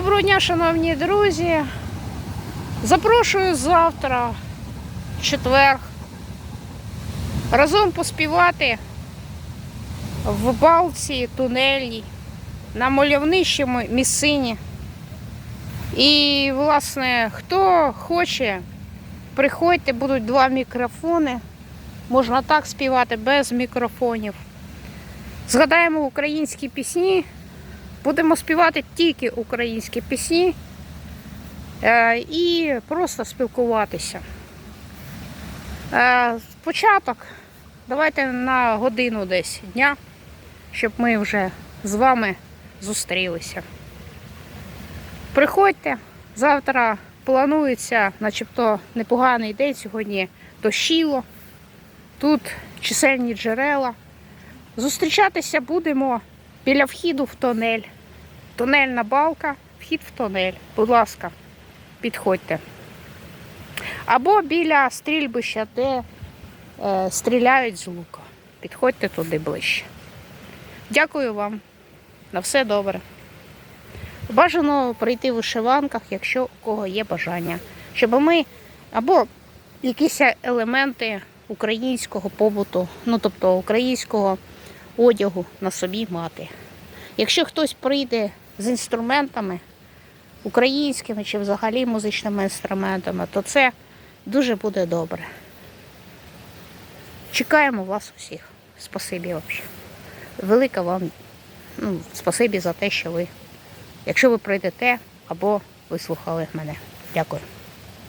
Доброго дня, шановні друзі. Запрошую завтра, в четвер, разом поспівати в балці тунельній на мальовничому місцині. І, власне, хто хоче, приходьте, будуть два мікрофони. Можна так співати без мікрофонів. Згадаємо українські пісні. Будемо співати тільки українські пісні е, і просто спілкуватися. Е, Початок. Давайте на годину десь дня, щоб ми вже з вами зустрілися. Приходьте, завтра планується, начебто непоганий день сьогодні дощило. Тут чисельні джерела. Зустрічатися будемо біля вхіду в тонель. Тунельна балка, вхід в тонель. Будь ласка, підходьте. Або біля стрільбища, де е, стріляють з лука. Підходьте туди ближче. Дякую вам. На все добре. Бажано прийти в вишиванках, якщо у кого є бажання. Щоб ми або якісь елементи українського побуту, ну тобто українського одягу на собі мати. Якщо хтось прийде з інструментами українськими чи взагалі музичними інструментами, то це дуже буде добре. Чекаємо вас усіх. Спасибі взагалі. Велике вам ну, спасибі за те, що ви, якщо ви прийдете або вислухали мене. Дякую.